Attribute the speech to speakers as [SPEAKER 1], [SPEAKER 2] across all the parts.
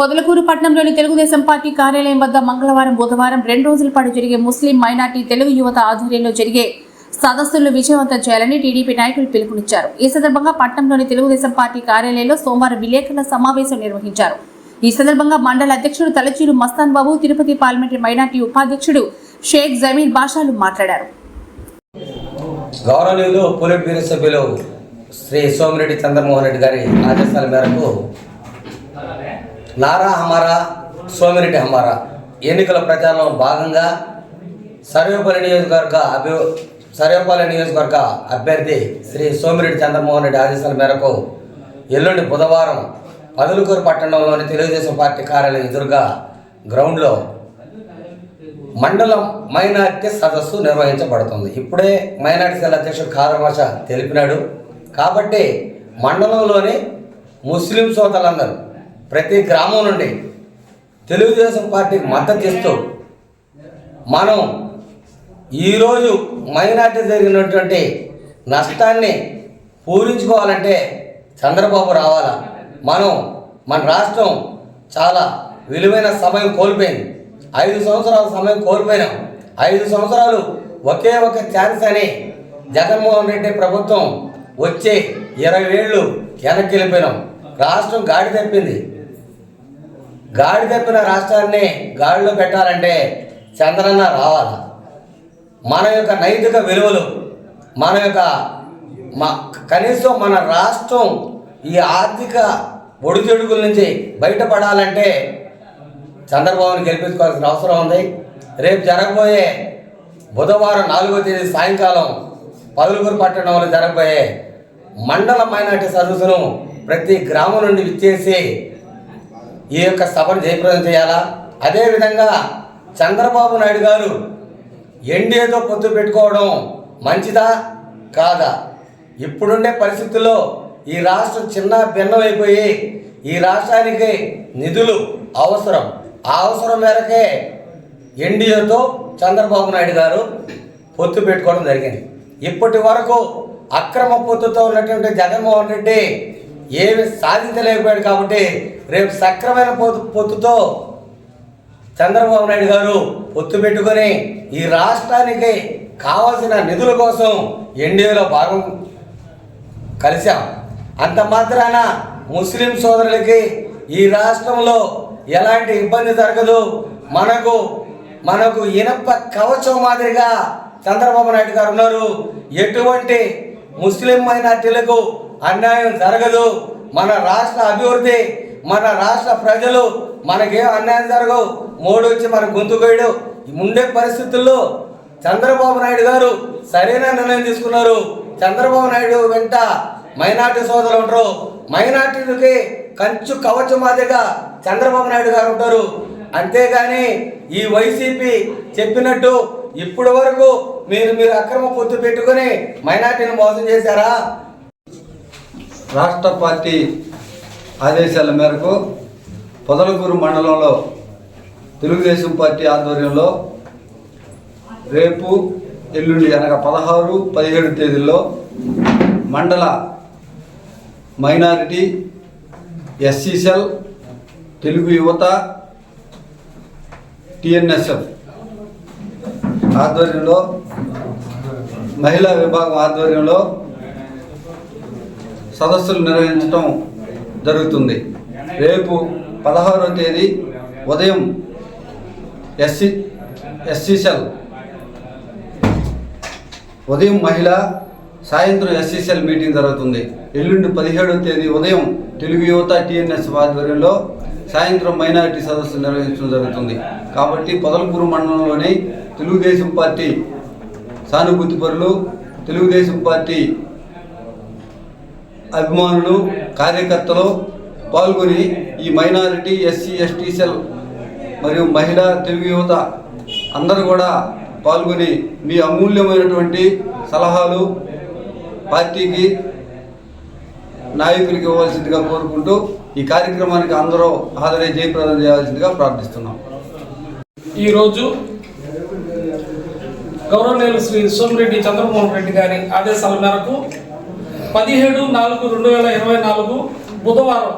[SPEAKER 1] పొదలకూరు పట్టణంలోని తెలుగుదేశం పార్టీ కార్యాలయం వద్ద మంగళవారం బుధవారం రెండు రోజుల పాటు జరిగే ముస్లిం మైనార్టీ తెలుగు యువత ఆధ్వర్యంలో జరిగే సదస్సులను విజయవంతం చేయాలని టీడీపీ నాయకులు పిలుపునిచ్చారు. ఈ సందర్భంగా పట్టణంలోని తెలుగుదేశం పార్టీ కార్యాలయంలో సోమవారం విలేకరుల సమావేశం నిర్వహించారు. ఈ సందర్భంగా మండల అధ్యక్షుడు తలచీరు మస్తాన్ బాబు తిరుపతి పార్లమెంటరీ మైనార్టీ ఉపాధ్యక్షుడు షేక్ జమీర్ బాషాలు మాట్లాడారు.
[SPEAKER 2] గౌరవనీయులు పోలిట్ బ్యూరో సభ్యులు శ్రీ సోమిరెడ్డి చంద్రమోహన్ రెడ్డి గారి ఆదేశాల మేరకు నారా హమారా సోమిరెడ్డి హమారా. ఎన్నికల ప్రచారంలో భాగంగా సర్వేపల్లి నియోజకవర్గ అభి సర్వేపల్లి నియోజకవర్గ అభ్యర్థి శ్రీ సోమిరెడ్డి చంద్రమోహన్ రెడ్డి ఆదేశాల మేరకు ఎల్లుండి బుధవారం పదులుకూరు పట్టణంలోని తెలుగుదేశం పార్టీ కార్యాలయం ఎదురుగా గ్రౌండ్లో మండలం మైనార్టీ సదస్సు నిర్వహించబడుతుంది. ఇప్పుడే మైనార్టీ సెల్ అధ్యక్షుడు కాదర్భాష తెలిపినాడు. కాబట్టి మండలంలోని ముస్లిం సోదరులందరూ ప్రతి గ్రామం నుండి తెలుగుదేశం పార్టీకి మద్దతు ఇస్తూ మనం ఈరోజు మైనార్టీ జరిగినటువంటి నష్టాన్ని పూరించుకోవాలంటే చంద్రబాబు రావాలా? మనం మన రాష్ట్రం చాలా విలువైన సమయం కోల్పోయింది. ఐదు సంవత్సరాల సమయం కోల్పోయినాం. ఐదు సంవత్సరాలు ఒకే ఒక ఛాన్స్ అని జగన్మోహన్ రెడ్డి ప్రభుత్వం వచ్చే ఇరవై ఏళ్ళు వెనక్కి వెళ్ళిపోయినాం. రాష్ట్రం గాడి తప్పింది గాడి తప్పిన రాష్ట్రాన్ని గాడిలో పెట్టాలంటే చంద్రన్న రావాలి. మన యొక్క నైతిక విలువలు మన యొక్క మా కనీసం మన రాష్ట్రం ఈ ఆర్థిక ఒడిదుడుకుల నుంచి బయటపడాలంటే చంద్రబాబుని గెలిపించుకోవాల్సిన అవసరం ఉంది. రేపు జరగబోయే బుధవారం నాలుగో తేదీ సాయంకాలం పదులుగురు పట్టణంలో జరగబోయే మండల మైనార్టీ సర్వీసును ప్రతి గ్రామం నుండి విచ్చేసి ఈ యొక్క సభను జయప్రదం చేయాలా? అదేవిధంగా చంద్రబాబు నాయుడు గారు ఎన్డీఏతో పొత్తు పెట్టుకోవడం మంచిదా? కాదా? ఇప్పుడుండే పరిస్థితుల్లో ఈ రాష్ట్రం చిన్న భిన్నమైపోయి ఈ రాష్ట్రానికి నిధులు అవసరం. ఆ అవసరం మేరకే ఎన్డీఏతో చంద్రబాబు నాయుడు గారు పొత్తు పెట్టుకోవడం జరిగింది. ఇప్పటి వరకు అక్రమ పొత్తుతో ఉన్నటువంటి జగన్మోహన్ రెడ్డి ఏమి సాధించలేకపోయాడు కాబట్టి రేపు సక్రమైన పొత్తు పొత్తుతో చంద్రబాబు నాయుడు గారు పొత్తు పెట్టుకొని ఈ రాష్ట్రానికి కావాల్సిన నిధుల కోసం ఎన్డీఏలో భాగం కలిశాం. అంత మాత్రాన ముస్లిం సోదరులకి ఈ రాష్ట్రంలో ఎలాంటి ఇబ్బంది జరగదు. మనకు మనకు ఇనప కవచం మాదిరిగా చంద్రబాబు నాయుడు గారు ఉన్నారు. ఎటువంటి ముస్లిం మైనార్టీలకు అన్యాయం జరగదు. మన రాష్ట్ర అభివృద్ధి మన రాష్ట్ర ప్రజలు మనకేం అన్యాయం జరగవు. మోడీ వచ్చి మన గొంతు కోయడు ఉండే పరిస్థితుల్లో చంద్రబాబు నాయుడు గారు సరైన నిర్ణయం తీసుకున్నారు. చంద్రబాబు నాయుడు వెంట మైనార్టీ సోదరులు ఉంటారు. మైనార్టీలకి కంచు కవచం మాదిరిగా చంద్రబాబు నాయుడు గారు ఉంటారు. అంతేగాని ఈ వైసీపీ చెప్పినట్టు ఇప్పటి వరకు మీరు మీరు అక్రమ పొత్తు పెట్టుకుని మైనార్టీని మోసం చేశారా?
[SPEAKER 3] రాష్ట్ర పార్టీ ఆదేశాల మేరకు పొదలకూరు మండలంలో తెలుగుదేశం పార్టీ ఆధ్వర్యంలో రేపు ఎల్లుండి అనగా పదహారు పదిహేడు తేదీల్లో మండల మైనారిటీ ఎస్సీ సెల్ తెలుగు యువత టిఎన్ఎస్ఎఫ్ ఆధ్వర్యంలో మహిళా విభాగం ఆధ్వర్యంలో సదస్సులు నిర్వహించడం జరుగుతుంది. రేపు పదహారవ తేదీ ఉదయం ఎస్సి ఎస్సీసెల్ ఉదయం మహిళ సాయంత్రం ఎస్సీసెల్ మీటింగ్ జరుగుతుంది. ఎల్లుండి పదిహేడవ తేదీ ఉదయం తెలుగు యువత టీఎన్ఎస్ ఆధ్వర్యంలో సాయంత్రం మైనారిటీ సదస్సు నిర్వహించడం జరుగుతుంది. కాబట్టి పొదలకూరు మండలంలోని తెలుగుదేశం పార్టీ సానుభూతి పరులు తెలుగుదేశం పార్టీ అభిమానులు కార్యకర్తలు పాల్గొని ఈ మైనారిటీ ఎస్సీ ఎస్టీ సెల్ మరియు మహిళా తెలుగు యువత అందరూ కూడా పాల్గొని మీ అమూల్యమైనటువంటి సలహాలు పార్టీకి నాయకులకి ఇవ్వాల్సిందిగా కోరుకుంటూ ఈ కార్యక్రమానికి అందరూ హాజరై జయప్రదం చేయాల్సిందిగా ప్రార్థిస్తున్నాం.
[SPEAKER 4] ఈరోజు గౌరవనీయులు శ్రీ సోమిరెడ్డి చంద్రమోహన్ రెడ్డి గారి ఆదేశాల మేరకు పదిహేడు నాలుగు రెండు వేల ఇరవై నాలుగు బుధవారం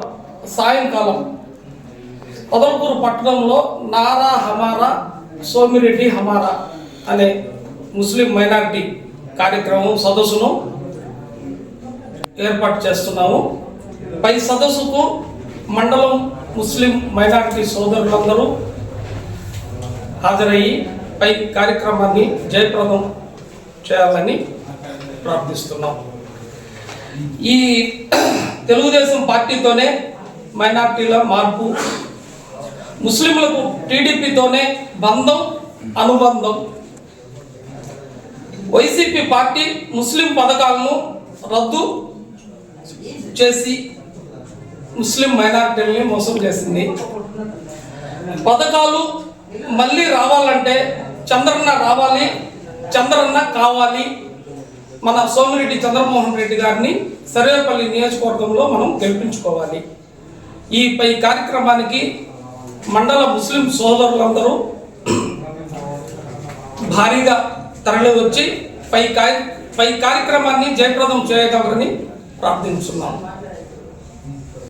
[SPEAKER 4] సాయంకాలం పొదలకూరు పట్టణంలో నారా హమారా సోమిరెడ్డి హమారా అనే ముస్లిం మైనారిటీ కార్యక్రమం సదస్సును ఏర్పాటు చేస్తున్నాము. పై సదస్సుకు మండలం ముస్లిం మైనారిటీ సోదరులందరూ హాజరయ్యి పై కార్యక్రమాన్ని జయప్రదం చేయాలని ప్రార్థిస్తున్నాం. ఈ తెలుగుదేశం పార్టీతోనే మైనార్టీల మార్పు ముస్లింలకు టీడీపీతోనే బంధం అనుబంధం. వైసీపీ పార్టీ ముస్లిం పథకాలను రద్దు చేసి ముస్లిం మైనార్టీలని మోసం చేసింది. పథకాలు మళ్ళీ రావాలంటే చంద్రన్న రావాలి చంద్రన్న కావాలి. మన సోమిరెడ్డి చంద్రమోహన్ రెడ్డి గారిని సర్వేపల్లి నియోజకవర్గంలో మనం గెలిపించుకోవాలి. ఈ పై కార్యక్రమానికి మండల ముస్లిం సోదరులందరూ భారీగా తరలి వచ్చి పై కార్య పై కార్యక్రమాన్ని జయప్రదం చేయగలరని ప్రార్థించున్నాను